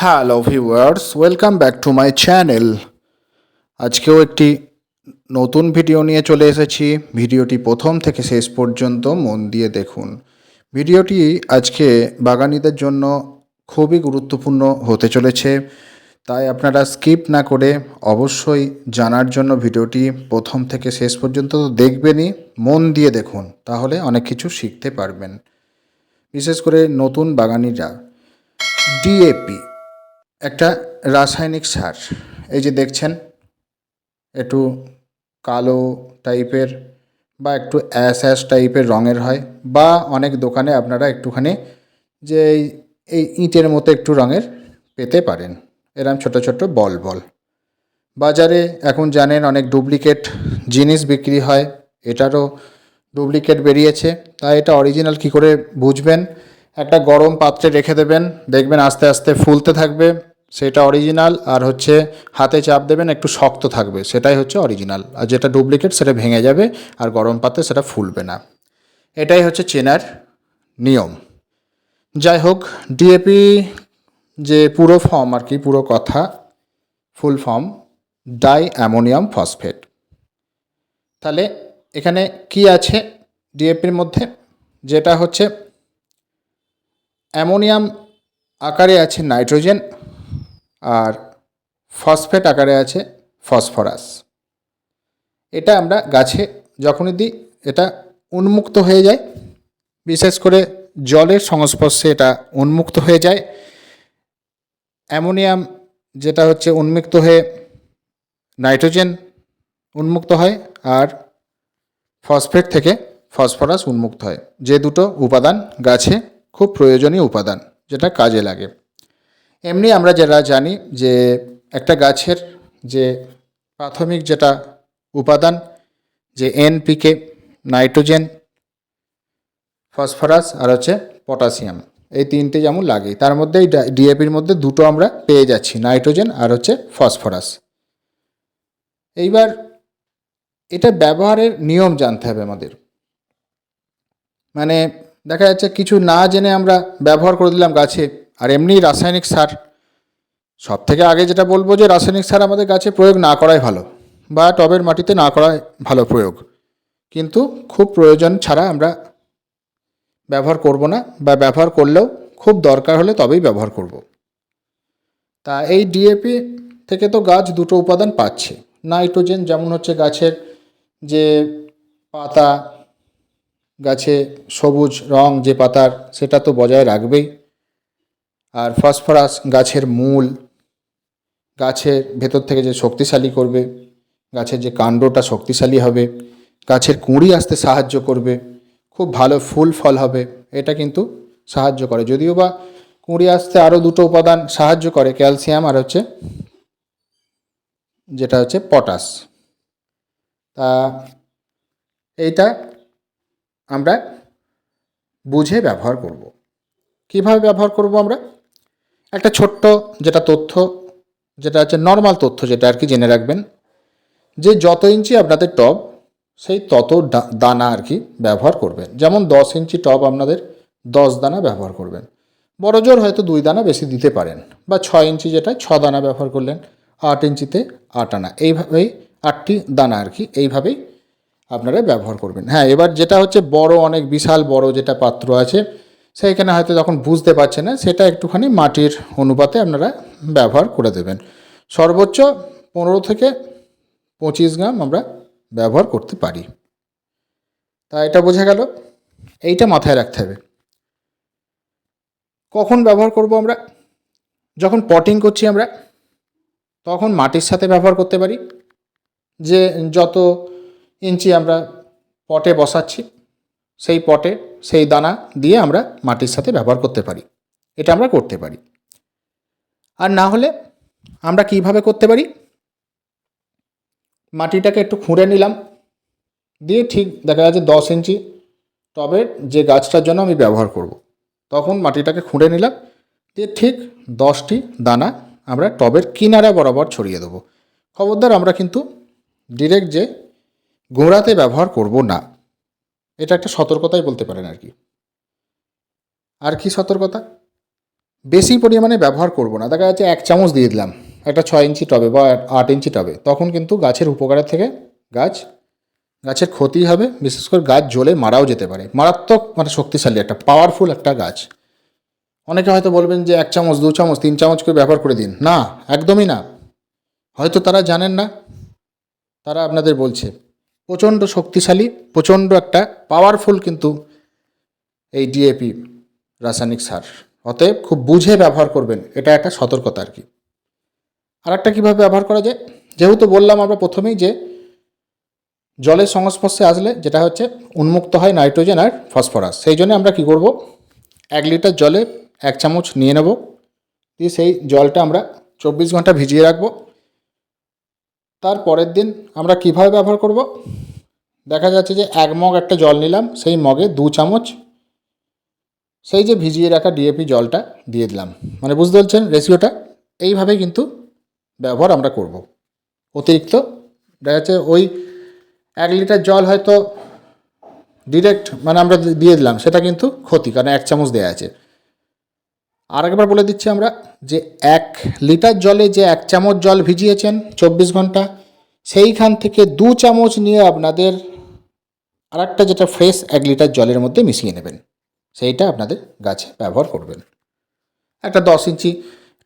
Hello viewers welcome back to my channel আজকেও একটি নতুন ভিডিও নিয়ে চলে এসেছি। ভিডিওটি প্রথম থেকে শেষ পর্যন্ত মন দিয়ে দেখুন। ভিডিওটি আজকে বাগানিদের জন্য খুবই গুরুত্বপূর্ণ হতে চলেছে। তাই আপনারা স্কিপ না করে অবশ্যই জানার জন্য ভিডিওটি প্রথম থেকে শেষ পর্যন্ত তো দেখবেনই, মন দিয়ে দেখুন। তাহলে অনেক কিছু শিখতে পারবেন। বিশেষ করে নতুন বাগানিরা। ডিএপি একটা রাসায়নিক সার। এই যে দেখছেন, একটু কালো টাইপের বা একটু অ্যাশ অ্যাশ টাইপের রঙের হয় বা অনেক দোকানে আপনারা একটুখানি যে এই- ইঁটের মতো একটু রঙের পেতে পারেন। এরম ছোট ছোট বল বল। বাজারে এখন জানেন অনেক ডুপ্লিকেট জিনিস বিক্রি হয়, এটারও ডুপ্লিকেট বেরিয়েছে। তাই এটা অরিজিনাল কি করে বুঝবেন? একটা গরম পাত্রে রেখে দেবেন, দেখবেন আস্তে আস্তে ফুলতে থাকবে। সেটা অরিজিনাল আর হচ্ছে হাতে চাপ দেবেন, একটু শক্ত থাকবে, সেটাই হচ্ছে অরিজিনাল আর যেটা ডুপ্লিকেট সেটা ভেঙে যাবে আর গরম পাতে সেটা ফুলবে না। এটাই হচ্ছে চেনার নিয়ম। যাই হোক ডিএপি যে পুরো ফর্ম আর কি, পুরো কথা full form di ammonium phosphate তাহলে এখানে কি আছে ডিএপির মধ্যে? যেটা হচ্ছে অ্যামোনিয়াম আকারে আছে নাইট্রোজেন আর ফসফেট আকারে আছে ফসফরাস। এটা আমরা গাছে যখনই দিই, এটা উন্মুক্ত হয়ে যায়। বিশেষ করে জলের সংস্পর্শে এটা উন্মুক্ত হয়ে যায়। অ্যামোনিয়াম যেটা হচ্ছে উন্মুক্ত হয়ে নাইট্রোজেন উন্মুক্ত হয় আর ফসফেট থেকে ফসফরাস উন্মুক্ত হয়। যে দুটো উপাদান গাছে খুব প্রয়োজনীয় উপাদান যেটা কাজে লাগে। এমনি আমরা যারা জানি যে একটা গাছের যে প্রাথমিক যেটা উপাদান, যে এনপিকে নাইট্রোজেন, ফসফরাস আর হচ্ছে পটাশিয়াম, এই তিনটে যেমন লাগে। তার মধ্যে এই ডিএপির মধ্যে দুটো আমরা পেয়ে যাচ্ছি, নাইট্রোজেন আর হচ্ছে ফসফরাস। এইবার এটা ব্যবহারের নিয়ম জানতে হবে আমাদের। মানে দেখা যাচ্ছে কিছু না জেনে আমরা ব্যবহার করে দিলাম গাছে আর এমনি রাসায়নিক সার। সব থেকে আগে যেটা বলব যে রাসায়নিক সার আমাদের গাছে প্রয়োগ না করাই ভালো বা টবের মাটিতে না করাই ভালো প্রয়োগ। কিন্তু খুব প্রয়োজন ছাড়া আমরা ব্যবহার করব না বা ব্যবহার করলেও খুব দরকার হলে তবেই ব্যবহার করব। তা এই ডিএপি থেকে তো গাছ দুটো উপাদান পাচ্ছে। নাইট্রোজেন যেমন হচ্ছে গাছের যে পাতা, গাছে সবুজ রং যে পাতার, সেটা তো বজায় রাখবেই। আর ফসফরাস গাছের মূল, গাছের ভেতর থেকে যে শক্তিশালী করবে, গাছের যে কাণ্ডটা শক্তিশালী হবে, গাছের কুঁড়ি আসতে সাহায্য করবে, খুব ভালো ফুল ফল হবে, এটা কিন্তু সাহায্য করে। যদিও বা কুঁড়ি আসতে আরও দুটো উপাদান সাহায্য করে, ক্যালসিয়াম আর হচ্ছে যেটা হচ্ছে পটাশ। তা এইটা আমরা বুঝে ব্যবহার করব। কীভাবে ব্যবহার করব আমরা? একটা ছোট্ট যেটা তথ্য, যেটা হচ্ছে নর্মাল তথ্য যেটা আর কি জেনে রাখবেন, যে যত ইঞ্চি আপনাদের টব, সেই তত দানা আর কি ব্যবহার করবেন। যেমন দশ ইঞ্চি টব আপনাদের দশ দানা ব্যবহার করবেন। বড় জোর হয়তো দুই দানা বেশি দিতে পারেন বা ছয় ইঞ্চি যেটা, ছ দানা ব্যবহার করলেন, আট ইঞ্চিতে আট আনা। এইভাবেই আটটি দানা আর কি এইভাবেই আপনারা ব্যবহার করবেন। হ্যাঁ এবার যেটা হচ্ছে বড়, অনেক বিশাল বড় যেটা পাত্র আছে সেইখানে হয়তো যখন বুঝতে পারছে না, সেটা একটুখানি মাটির অনুপাতে আপনারা ব্যবহার করে দেবেন। সর্বোচ্চ পনেরো থেকে পঁচিশ গ্রাম আমরা ব্যবহার করতে পারি। তা এটা বোঝা গেল, এইটা মাথায় রাখতে হবে। কখন ব্যবহার করব আমরা? যখন পটিং করছি আমরা, তখন মাটির সাথে ব্যবহার করতে পারি। যে যত ইঞ্চি আমরা পটে বসাচ্ছি সেই পটে, সেই দানা দিয়ে আমরা মাটির সাথে ব্যবহার করতে পারি। এটা আমরা করতে পারি। আর না হলে আমরা কীভাবে করতে পারি? মাটিটাকে একটু খুঁড়ে নিলাম। দিয়ে ঠিক দেখা যাচ্ছে দশ ইঞ্চি টবের যে গাছটার জন্য আমি ব্যবহার করব। তখন মাটিটাকে খুঁড়ে নিলাম। দিয়ে ঠিক দশটি দানা আমরা টবের কিনারা বরাবর ছড়িয়ে দেবো। খবরদার আমরা কিন্তু ডিরেক্ট যে গোড়াতে ব্যবহার করব না। এটা একটা সতর্কতাই বলতে পারেন আর কি। আর কি সতর্কতা? বেশি পরিমাণে ব্যবহার করব না। দেখা যাচ্ছে এক চামচ দিয়ে দিলাম, একটা ছয় ইঞ্চি টবে বা আট ইঞ্চি টবে। তখন কিন্তু গাছের উপকারের থেকে গাছ, গাছের ক্ষতি হবে। বিশেষ করে গাছ জ্বলে মারাও যেতে পারে। মারাত্মক মানে শক্তিশালী একটা পাওয়ারফুল একটা গাছ। অনেকে হয়তো বলবেন যে এক চামচ, দু চামচ, তিন চামচ করে ব্যবহার করে দিন। না, একদমই না। হয়তো তারা জানেন না, তারা আপনাদের বলছে। প্রচণ্ড শক্তিশালী, প্রচণ্ড একটা পাওয়ারফুল কিন্তু এই ডিএপি রাসায়নিক সার। অতএব খুব বুঝে ব্যবহার করবেন, এটা একটা সতর্কতা আর কি। আর একটা কীভাবে ব্যবহার করা যায়? যেহেতু বললাম আমরা প্রথমেই যে জলের সংস্পর্শে আসলে যেটা হচ্ছে উন্মুক্ত হয় নাইট্রোজেন আর ফসফরাস। সেই জন্য আমরা কি করব? এক লিটার জলে এক চামচ নিয়ে নেব। দিয়ে সেই জলটা আমরা চব্বিশ ঘণ্টা ভিজিয়ে রাখব। তার পরের দিন আমরা কীভাবে ব্যবহার করব? দেখা যাচ্ছে যে এক মগ একটা জল নিলাম, সেই মগে দু চামচ সেই যে ভিজিয়ে রাখা ডিএপি জলটা দিয়ে দিলাম। মানে বুঝতে পারছেন রেশিওটা এইভাবেই কিন্তু ব্যবহার আমরা করব। অতিরিক্ত, দেখা যাচ্ছে ওই এক লিটার জল হয়তো ডিরেক্ট মানে আমরা দিয়ে দিলাম, সেটা কিন্তু ক্ষতি, কারণ এক চামচ দেওয়া আছে। আর একবার বলে দিচ্ছি আমরা যে এক লিটার জলে যে এক চামচ জল ভিজিয়েছেন চব্বিশ ঘণ্টা, সেইখান থেকে দু চামচ নিয়ে আপনাদের আরেকটা যেটা ফ্রেশ এক লিটার জলের মধ্যে মিশিয়ে নেবেন। সেইটা আপনাদের গাছে ব্যবহার করবেন। একটা দশ ইঞ্চি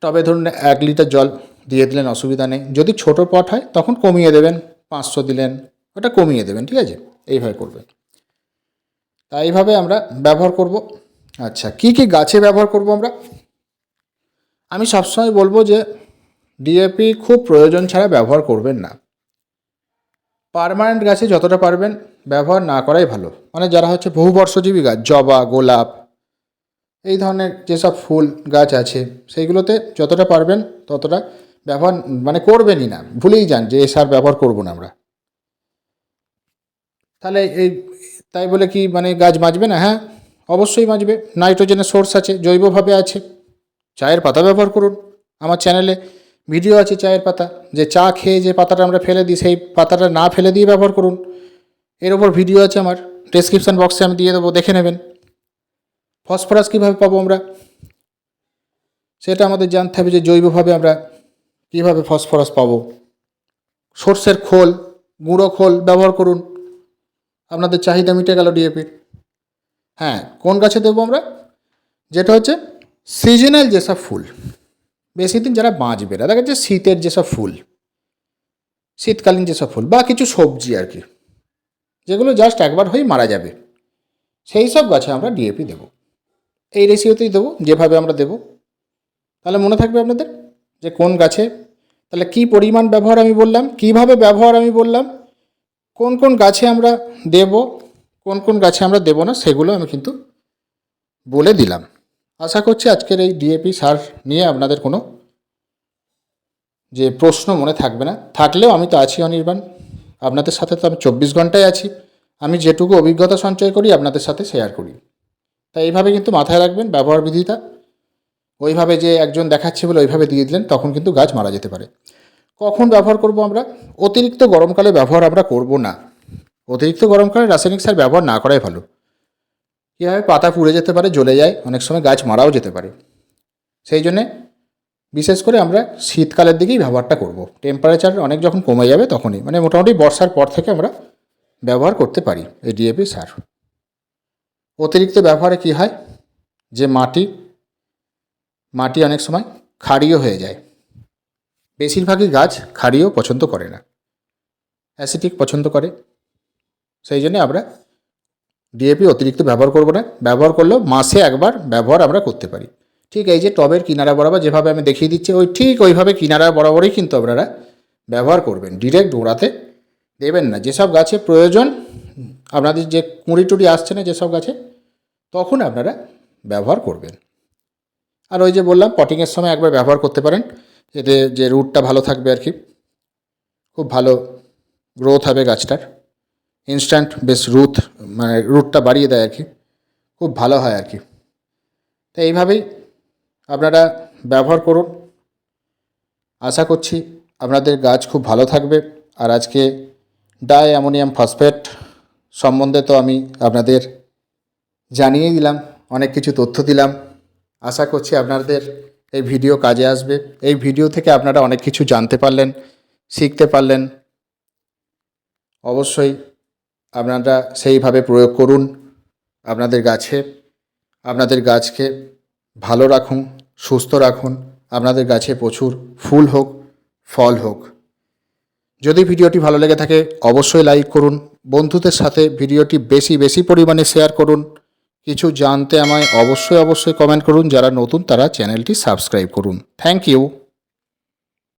টবে ধরুন এক লিটার জল দিয়ে দিলেন, অসুবিধা নেই। যদি ছোট পট হয়, তখন কমিয়ে দেবেন, পাঁচশো দিলেন, ওটা কমিয়ে দেবেন, ঠিক আছে? এইভাবে করবেন। তা এইভাবে আমরা ব্যবহার করব। আচ্ছা কি কি গাছে ব্যবহার করব আমরা? আমি সবসময় বলব যে ডিএপি খুব প্রয়োজন ছাড়া ব্যবহার করবেন না। পার্মানেন্ট গাছে যতটা পারবেন ব্যবহার না করাই ভালো। মানে যারা হচ্ছে বহুবর্ষজীবী গাছ, জবা, গোলাপ, এই ধরনের যেসব ফুল গাছ আছে, সেইগুলোতে যতটা পারবেন ততটা ব্যবহার মানে করবেনই না। ভুলেই যান যে এ সার ব্যবহার করব না আমরা। তাহলে এই, তাই বলে কি মানে গাছ বাঁচবে না? হ্যাঁ? অবশ্যই বাঁচবে। নাইট্রোজেনের সোর্স আছে, জৈবভাবে আছে। চায়ের পাতা ব্যবহার করুন। আমার চ্যানেলে ভিডিও আছে চায়ের পাতা। যে চা খেয়ে যে পাতাটা আমরা ফেলে দিই, সেই পাতাটা না ফেলে দিয়ে ব্যবহার করুন। এর ওপর ভিডিও আছে আমার। ডেসক্রিপশান বক্সে আমি দিয়ে দেবো, দেখে নেবেন। ফসফরাস কীভাবে পাবো আমরা? সেটা আমাদের জানতে হবে যে জৈবভাবে আমরা কীভাবে ফসফরাস পাবো। সর্ষের খোল, গুঁড়ো খোল ব্যবহার করুন। আপনাদের চাহিদা মিটে গেল ডিএপির হ্যাঁ কোন গাছে দেবো আমরা? যেটা হচ্ছে সিজনাল যেসব ফুল, বেশি দিন যারা বাঁচবে না, দেখা যাচ্ছে শীতের যেসব ফুল, শীতকালীন যেসব ফুল বা কিছু সবজি আর কি, যেগুলো জাস্ট একবার হয়ে মারা যাবে, সেই সব গাছে আমরা ডিএপি দেবো। এই রেশিওতেই দেবো, যেভাবে আমরা দেবো। তাহলে মনে থাকবে আপনাদের যে কোন গাছে, তাহলে কি পরিমাণ ব্যবহার আমি বললাম, কীভাবে ব্যবহার আমি বললাম, কোন কোন গাছে আমরা দেব কোন কোন গাছে আমরা দেব না, সেগুলো আমি কিন্তু বলে দিলাম। আশা করছি আজকের এই ডিএপি সার নিয়ে আপনাদের কোনো যে প্রশ্ন মনে থাকবে না। থাকলেও আমি তো আছি অনির্বাণ। আপনাদের সাথে তো আমি চব্বিশ ঘন্টায় আছি। আমি যেটুকু অভিজ্ঞতা সঞ্চয় করি, আপনাদের সাথে শেয়ার করি। তাই এইভাবে কিন্তু মাথায় রাখবেন, ব্যবহার বিধিটা। ওইভাবে যে একজন দেখাচ্ছে বলে ওইভাবে দিয়ে দিলেন, তখন কিন্তু গাছ মারা যেতে পারে। কখন ব্যবহার করব আমরা? অতিরিক্ত গরমকালে ব্যবহার আমরা করব না। অতিরিক্ত গরমকালে রাসায়নিক সার ব্যবহার না করাই ভালো। কীভাবে পাতা পুড়ে যেতে পারে, জ্বলে যায়, অনেক সময় গাছ মারাও যেতে পারে। সেই জন্যে বিশেষ করে আমরা শীতকালের দিকেই ব্যবহারটা করব। টেম্পারেচার অনেক যখন কমে যাবে তখনই মানে মোটামুটি বর্ষার পর থেকে আমরা ব্যবহার করতে পারি এই ডিএপি সার। অতিরিক্ত ব্যবহারে কি হয়? যে মাটি মাটি অনেক সময় ক্ষারীয় হয়ে যায়। বেশিরভাগই গাছ ক্ষারীয় পছন্দ করে না। অ্যাসিটিক পছন্দ করে। সেই জন্যে আমরা ডিএপি অতিরিক্ত ব্যবহার করব না। ব্যবহার করলেও মাসে একবার ব্যবহার আমরা করতে পারি। ঠিক এই যে টবের কিনারা বরাবর যেভাবে আমি দেখিয়ে দিচ্ছি, ওই ঠিক ওইভাবে কিনারা বরাবরই কিন্তু আপনারা ব্যবহার করবেন। ডিরেক্ট গোড়াতে দেবেন না। যেসব গাছে প্রয়োজন, আপনাদের যে কুঁড়ি টুড়ি আসছে না যেসব গাছে, তখন আপনারা ব্যবহার করবেন। আর ওই যে বললাম পটিংয়ের সময় একবার ব্যবহার করতে পারেন। এতে যে রুটটা ভালো থাকবে আর কি, খুব ভালো গ্রোথ হবে গাছটার। ইনস্ট্যান্ট বেশ রুট মানে রুটটা বাড়িয়ে দেয় আর কি। খুব ভালো হয় আর কি। তো এইভাবেই আপনারা ব্যবহার করুন। আশা করছি আপনাদের গাছ খুব ভালো থাকবে। আর আজকে ডাই অ্যামোনিয়াম ফসফেট সম্বন্ধে তো আমি আপনাদের জানিয়ে দিলাম, অনেক কিছু তথ্য দিলাম। আশা করছি আপনাদের এই ভিডিও কাজে আসবে। এই ভিডিও থেকে আপনারা অনেক কিছু জানতে পারলেন, শিখতে পারলেন। অবশ্যই আপনারা সেইভাবে প্রয়োগ করুন আপনাদের গাছে, আপনাদের গাছকে ভালো রাখুন, সুস্থ রাখুন, আপনাদের গাছে প্রচুর ফুল হোক, ফল হোক। যদি ভিডিওটি ভালো লেগে থাকে, অবশ্যই লাইক করুন, বন্ধুদের সাথে ভিডিওটি বেশি বেশি পরিমাণে শেয়ার করুন। কিছু জানতে আমায় অবশ্যই অবশ্যই কমেন্ট করুন, যারা নতুন তারা চ্যানেলটি সাবস্ক্রাইব করুন। Thank you.